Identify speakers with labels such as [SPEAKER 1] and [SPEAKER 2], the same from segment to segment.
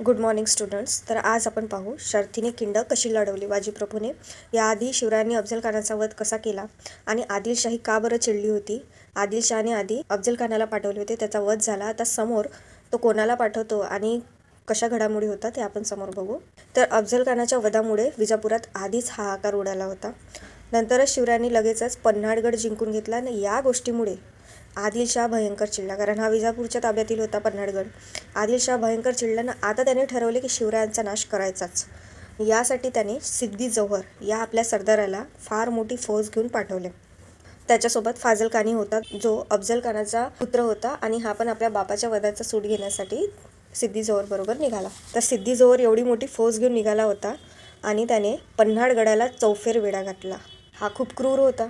[SPEAKER 1] Good morning students तर आज आपण पाहू शर्थीने खिंड कशी लढवली? बाजीप्रभूने याआधी शिवरायांनी अफजल खानाचा वध कसा केला? आणि आदिलशाही का बरं चिडली होती? आदिलशहाने आधी अफजल खानाला पाठवले होते. त्याचा वध झाला. आता समोर तो कोणाला पाठवतो आणि कशा घडामोडी होतात ते आपण समोर बघू. तर अफजल खानाच्या वधामुळे विजापुरात आधीच हाहाकार उडाला होता. नंतरच शिवरायांनी लगेचच पन्हाळगड जिंकून घेतला. आणि या गोष्टीमुळे आदिलशाह भयंकर चिडला कारण हा विजापूरच्या ताब्यातील होता पन्हाळगड. आदिलशाह भयंकर चिडल्यानं आता त्याने ठरवले की शिवरायांचा नाश करायचाच. यासाठी त्याने सिद्धी जौहर या आपल्या सरदाराला फार मोठी फौज घेऊन पाठवले. त्याच्यासोबत फाजल खानी होता जो अफजल खानाचा पुत्र होता आणि हा पण आपल्या बापाच्या वधाचा सूट घेण्यासाठी सिद्धी जोहर बरोबर निघाला. तर सिद्धी जोहर एवढी मोठी फौज घेऊन निघाला होता आणि त्याने पन्हाळगडाला चौफेर वेढा घातला. हा खूप क्रूर होता.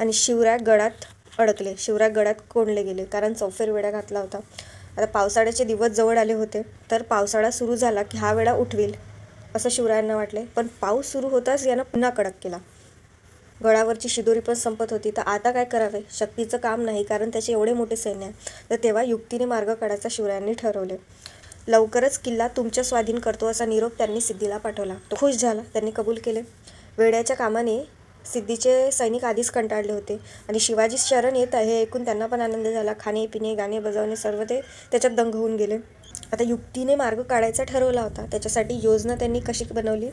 [SPEAKER 1] आणि शिवराय गडात अडकले. शिवराय गडात कोंडले गेले कारण चौफेर वेढा घातला होता. आता पावसाळ्याचे दिवस जवळ आले होते तर पावसाळा सुरू झाला की हा वेळा उठवेल असं शिवरायांना वाटले. पण पाऊस सुरू होताच यानं पुन्हा कडक केला. गडावरची शिदोरी पण संपत होती. तर आता काय करावे? शक्तीचं काम नाही कारण त्याचे एवढे मोठे सैन्य आहे. तर तेव्हा युक्तीने मार्ग काढायचा शिवरायांनी ठरवले. लवकरच किल्ला तुमच्या स्वाधीन करतो असा निरोप त्यांनी सिद्धीला पाठवला. तो खुश झाला. त्यांनी कबूल केले. वेड्याच्या कामाने सिद्धीचे सैनिक आधीच कंटाळले होते. आणि शिवाजी शरण येत आहे हे ऐकून त्यांना पण आनंद झाला. खाणे पिणे गाणे बजावणे सर्व ते त्याच्यात दंग होऊन गेले. आता युक्तीने मार्ग काढायचा ठरवला होता. त्याच्यासाठी योजना त्यांनी कशी बनवली?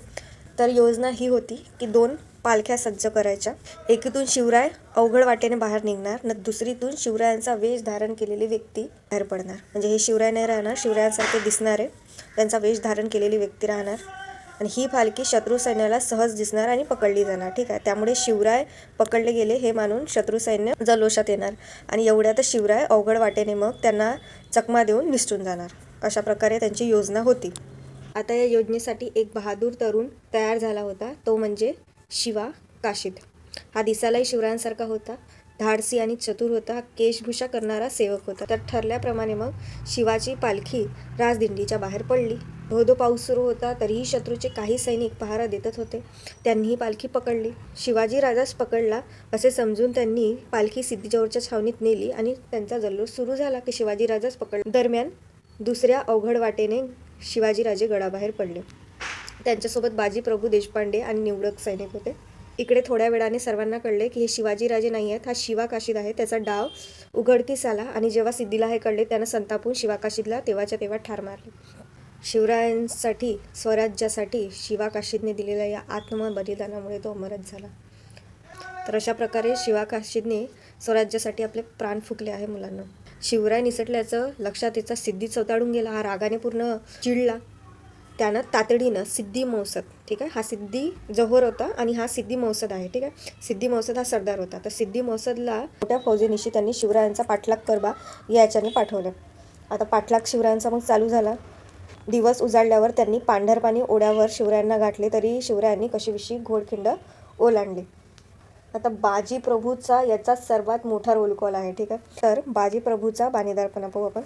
[SPEAKER 1] तर योजना ही होती की दोन पालख्या सज्ज करायच्या. एकीतून शिवराय अवघड वाटेने बाहेर निघणार. न दुसरीतून शिवरायांचा वेश धारण केलेली व्यक्ती बाहेर पडणार. म्हणजे हे शिवराय नाही राहणार शिवरायांसारखे दिसणारे त्यांचा वेश धारण केलेली व्यक्ती राहणार. आणि ही पालखी शत्रू सैन्याला सहज दिसणार आणि पकडली जाणार. ठीक आहे? त्यामुळे शिवराय पकडले गेले हे मानून शत्रू सैन्य जल्लोषात येणार. आणि एवढ्यातच शिवराय अवघड वाटेने मग त्यांना चकमा देऊन निसटून जाणार. अशा प्रकारे त्यांची योजना होती. आता या योजनेसाठी एक बहादूर तरुण तयार झाला होता. तो म्हणजे शिवा काशीद. हा दिसायलाही शिवरायांसारखा होता. धाडसी आणि चतुर होता. केशभूषा करणारा सेवक होता. तर ठरल्याप्रमाणे मग शिवाची पालखी राजदिंडीच्या बाहेर पडली. धोधो पाऊस सुरू होता तरीही शत्रूचे काही सैनिक पहारा देतच होते. त्यांनीही पालखी पकडली. शिवाजी राजाच पकडला असे समजून त्यांनी पालखी सिद्धीजवळच्या छावणीत नेली आणि त्यांचा जल्लोष सुरू झाला की शिवाजी राजाच पकड दरम्यान दुसऱ्या अवघड वाटेने शिवाजीराजे गडाबाहेर पडले. त्यांच्यासोबत बाजी प्रभू देशपांडे आणि निवडक सैनिक होते. इकडे थोड्या वेळाने सर्वांना कळले की हे शिवाजीराजे नाही आहेत हा शिवाकाशीद आहे. त्याचा डाव उघडकीस आला आणि जेव्हा सिद्धीला हे कळले त्यानं संतापून शिवाकाशीदला तेव्हाच्या तेव्हा ठार मारले. शिवरायांसाठी स्वराज्यासाठी शिवा काशीदने दिलेल्या या आत्मबलिदानामुळे तो अमरच झाला. तर अशा प्रकारे शिवा काशीदने स्वराज्यासाठी आपले प्राण फुकले आहे मुलांना. शिवराय निसटल्याचं लक्षात याचा सिद्धी चौताडून गेला हा रागाने पूर्ण चिडला. त्यानं तातडीनं सिद्धी मौसद ठीक आहे? हा सिद्धी जहोर होता आणि हा सिद्धी मौसद आहे ठीक आहे? सिद्धी मौसद हा सरदार होता. तर सिद्धी मौसदला मोठ्या फौजेनिशी त्यांनी शिवरायांचा पाठलाग करबा या याच्याने पाठवलं. आता पाठलाग शिवरायांचा मग चालू झाला. दिवस उजाडल्यावर त्यांनी पांढरपाणी ओढ्यावर शिवरायांना गाठले तरी शिवरायांनी कशीविशी घोडखिंड ओलांडली. आता बाजी प्रभूचा याचा सर्वात मोठा रोल कॉल आहे ठीक आहे? तर बाजी प्रभूचा बाणेदारपणा पाहू आपण.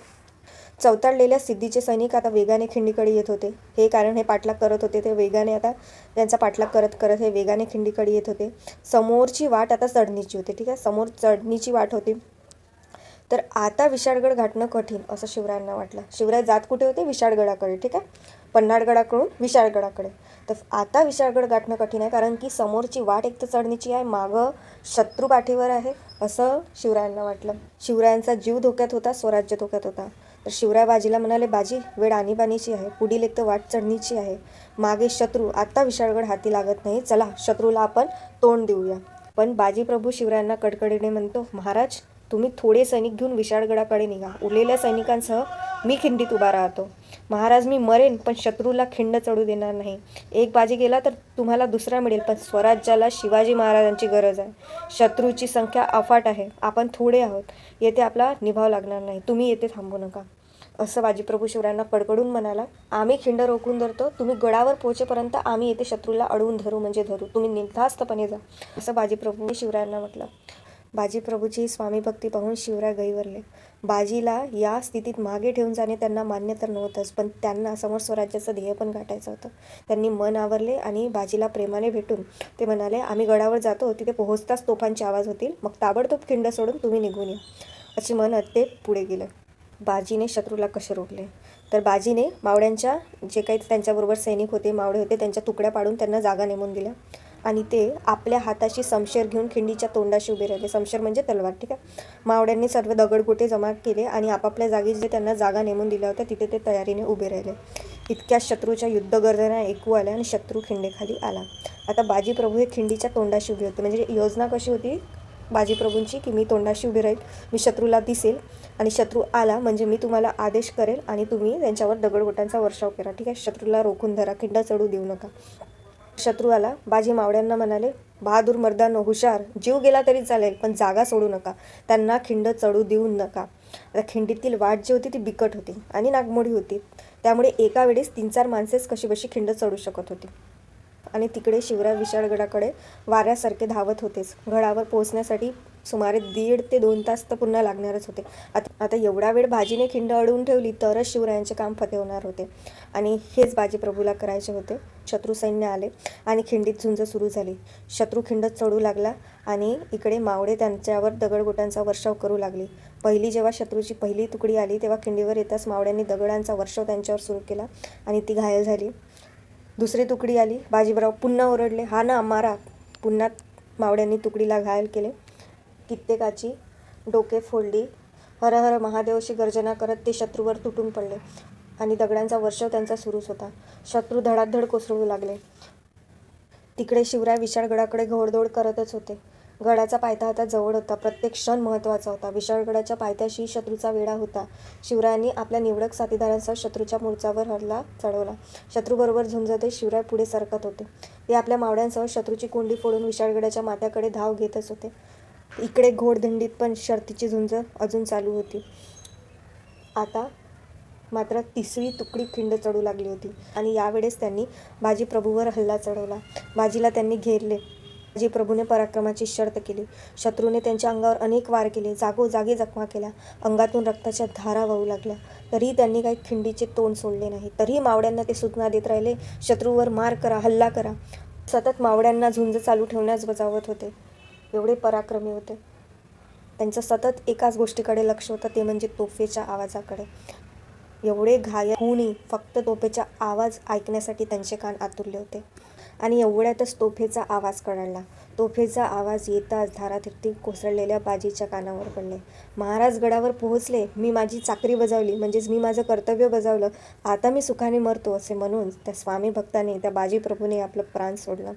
[SPEAKER 1] चौताळलेल्या सिद्धीचे सैनिक आता वेगाने खिंडीकडे येत होते. हे कारण हे पाठलाग करत होते ते वेगाने आता त्यांचा पाठलाग करत करत हे वेगाने खिंडीकडे येत होते. समोरची वाट आता चढणीची होती ठीक आहे? समोर चढणीची वाट होती. तर आता विशाळगड गाठणं कठीण असं शिवरायांना वाटलं. शिवराय जात कुठे होते? विशाळगडाकडे ठीक आहे? पन्हाळगडाकडून विशाळगडाकडे. तर आता विशाळगड गाठणं कठीण आहे कारण की समोरची वाट एक तर चढणीची आहे मागं शत्रू पाठीवर आहे असं शिवरायांना वाटलं. शिवरायांचा जीव धोक्यात होता स्वराज्य धोक्यात होता. तर शिवराय बाजीला म्हणाले बाजी वेळ आणीबाणीची आहे. पुढील एक तर वाट चढणीची आहे. मागे शत्रू आता विशाळगड हाती लागत नाही. चला शत्रूला आपण तोंड देऊया. पण बाजी प्रभू शिवरायांना कडकडीने म्हणतो महाराज तुम्ही थोडे सैनिक घेऊन विशाळगडाकडे निघा. उरलेल्या सैनिकांसह मी खिंडीत उभा राहतो. महाराज मी मरेन पण शत्रूला खिंड चढू देणार नाही. एक बाजी गेला तर तुम्हाला दुसरा मिळेल पण स्वराज्याला शिवाजी महाराजांची गरज आहे. शत्रूची संख्या अफाट आहे. आपण थोडे आहोत. येथे आपला निभाव लागणार नाही. तुम्ही येथे थांबू नका. असं बाजीप्रभू शिवरायांना कडकडून म्हणाला. आम्ही खिंड रोखून धरतो. तुम्ही गडावर पोहोचेपर्यंत आम्ही येथे शत्रूला अडवून धरू म्हणजे धरू. तुम्ही निर्धास्तपणे जा. असं बाजीप्रभू शिवरायांना म्हटलं. बाजीप्रभूची स्वामी भक्ती पाहून शिवराय गैवरले बाजीला या स्थितीत मागे ठेवून जाणे त्यांना मान्य तर नव्हतंच पण त्यांना समोर स्वराज्याचं ध्येय पण गाठायचं होतं. त्यांनी मन आवरले आणि बाजीला प्रेमाने भेटून ते म्हणाले आम्ही गडावर जातो तिथे पोहोचताच तोफांचे आवाज होतील. मग ताबडतोब खिंड सोडून तुम्ही निघून या. असे म्हणत ते पुढे गेलं. बाजीने शत्रूला कसे रोखले? तर बाजीने मावड्यांच्या जे काही त्यांच्याबरोबर सैनिक होते मावळे होते त्यांच्या तुकड्या पाडून त्यांना जागा नेमून दिल्या. आणि ते आपल्या हाताशी समशेर घेऊन खिंडीच्या तोंडाशी उभे राहिले. समशेर म्हणजे तलवार ठीक आहे? मावड्यांनी सर्व दगडगोटे जमा केले आणि आपापल्या जागी जे त्यांना जागा नेमून दिल्या होत्या तिथे ते तयारीने उभे राहिले. इतक्या शत्रूच्या युद्धगर्जना ऐकू आल्या आणि शत्रू खिंडेखाली आला. आता बाजीप्रभू हे खिंडीच्या तोंडाशी उभे होते. म्हणजे योजना कशी होती बाजीप्रभूंची की मी तोंडाशी उभी राहील मी शत्रूला दिसेल आणि शत्रू आला म्हणजे मी तुम्हाला आदेश करेल आणि तुम्ही त्यांच्यावर दगडगोटांचा वर्षाव करा. ठीक आहे? शत्रूला रोखून धरा खिंड चढू देऊ नका. शत्रू आला बाजी मावड्यांना म्हणाले बहादूर मर्दानो हुशार जीव गेला तरी चालेल पण जागा सोडू नका. त्यांना खिंड चढू देऊ नका. आता खिंडीतील वाट जी होती ती बिकट होती आणि नागमोडी होती. त्यामुळे एका वेळेस तीन चार माणसेच कशी बशी खिंड चढू शकत होती. आणि तिकडे शिवराय विशाळगडाकडे वाऱ्यासारखे धावत होतेच. गडावर पोहोचण्यासाठी सुमारे दीड ते दोन तास तर पुन्हा लागणारच होते. आता आता एवढा वेळ बाजीने खिंड अडवून ठेवली तरच शिवरायांचे काम फते होणार होते. आणि हेच बाजीप्रभूला करायचे होते. शत्रू सैन्य आले आणि खिंडीत झुंज सुरू झाली. शत्रू खिंड चढू लागला आणि इकडे मावळे त्यांच्यावर दगडगोटांचा वर्षाव करू लागले. पहिली जेव्हा शत्रूची पहिली तुकडी आली तेव्हा खिंडीवर येताच मावळ्यांनी दगडांचा वर्षाव त्यांच्यावर सुरू केला आणि ती घायल झाली. दुसरी तुकडी आली. बाजीराव पुन्हा ओरडले हा ना मारा. पुन्हा मावड्यांनी तुकडीला घायल केले. कित्येकाची डोके फोडली. हर हर महादेवशी गर्जना करत ते शत्रूवर तुटून पडले आणि दगडांचा वर्षाव त्यांचा सुरूच होता. शत्रू धडाधड कोसळू लागले. तिकडे शिवराय विशाळगडाकडे घोडदौड करतच होते. गडाचा पायथा आता जवळ होता. प्रत्येक क्षण महत्त्वाचा होता. विशाळगडाच्या पायथ्याशी शत्रूचा वेढा होता. शिवरायांनी आपल्या निवडक साथीदारांसह शत्रूच्या मोर्चावर हल्ला चढवला. शत्रूबरोबर झुंजते शिवराय पुढे सरकत होते. ते आपल्या मावड्यांसह शत्रूची कोंडी फोडून विशाळगडाच्या माथ्याकडे धाव घेतच होते. इकडे घोडदंडीत पण शर्तीची झुंज अजून चालू होती. आता मात्र तिसरी तुकडी खिंड चढू लागली होती आणि यावेळेस त्यांनी बाजी प्रभूवर हल्ला चढवला. बाजीला त्यांनी घेरले. जी प्रभूने पराक्रमाची शर्त केली. शत्रूने त्यांच्या अंगावर अनेक वार केले. जागोजागी जखमा केल्या. अंगातून रक्ताच्या धारा वाहू लागल्या. तरीही त्यांनी काही खिंडीचे तोंड सोडले नाही. तरीही मावड्यांना ते सूचना देत राहिले शत्रूवर मार करा हल्ला करा. सतत मावड्यांना झुंज चालू ठेवण्यास बजावत होते. एवढे पराक्रमी होते. त्यांचं सतत एकाच गोष्टीकडे लक्ष होतं ते म्हणजे तोफेच्या आवाजाकडे. एवढे घायल होऊनही फक्त तोफेचा आवाज ऐकण्यासाठी त्यांचे कान आतुरले होते. आणि एवढ्यातच तोफेचा आवाज कळाला. तोफेचा आवाज येताच धारातीर्थी कोसळलेल्या बाजीच्या कानावर पडले. महाराज गडावर पोहोचले. मी माझी चाकरी बजावली. म्हणजेच मी माझं कर्तव्य बजावलं. आता मी सुखाने मरतो असे म्हणून त्या स्वामी भक्ताने त्या बाजीप्रभूने आपलं प्राण सोडलं.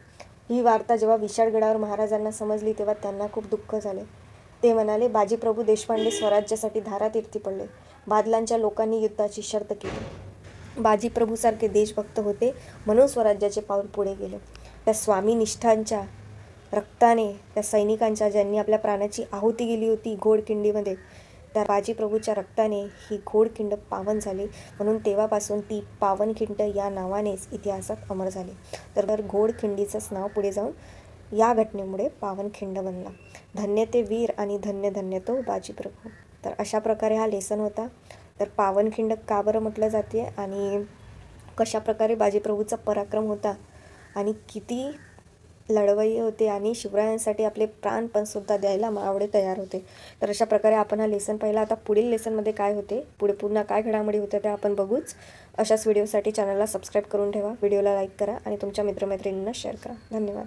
[SPEAKER 1] ही वार्ता जेव्हा विशाळगडावर महाराजांना समजली तेव्हा त्यांना खूप दुःख झाले. ते म्हणाले बाजीप्रभू देशपांडे स्वराज्यासाठी धारातीर्थी पडले. बादलांच्या लोकांनी युद्धाची शर्त केली. बाजीप्रभूसारखे देशभक्त होते. म्हणून स्वराज्याचे पाऊल पुढे गेले. त्या स्वामी निष्ठांच्या रक्ताने त्या सैनिकांच्या ज्यांनी आपल्या प्राणाची आहुती गेली होती घोडखिंडीमध्ये त्या बाजीप्रभूच्या रक्ताने ही घोडखिंड पावन झाली. म्हणून तेव्हापासून ती पावनखिंड या नावानेच इतिहासात अमर झाली. तर घोडखिंडीचंच नाव पुढे जाऊन या घटनेमुळे पावनखिंड बनला. धन्य ते वीर आणि धन्य धन्य तो बाजीप्रभू. तर अशा प्रकारे हा लेसन होता. तर पावनखिंड का बरं म्हटलं जाते? आणि कशा प्रकारे बाजीप्रभूचा पराक्रम होता? आणि किती लढवई होते आणि शिवरायांसाठी आपले प्राण पण सुद्धा द्यायला मावडे तयार होते. तर अशा प्रकारे आपण हा लेसन पाहिला. आता पुढील लेसनमध्ये काय होते? पुढे पुन्हा काय घडामोडी होत्या त्या आपण बघूच. अशाच व्हिडिओसाठी चॅनलला सबस्क्राईब करून ठेवा. व्हिडिओला लाईक करा आणि तुमच्या मित्रमैत्रिणींना शेअर करा. धन्यवाद.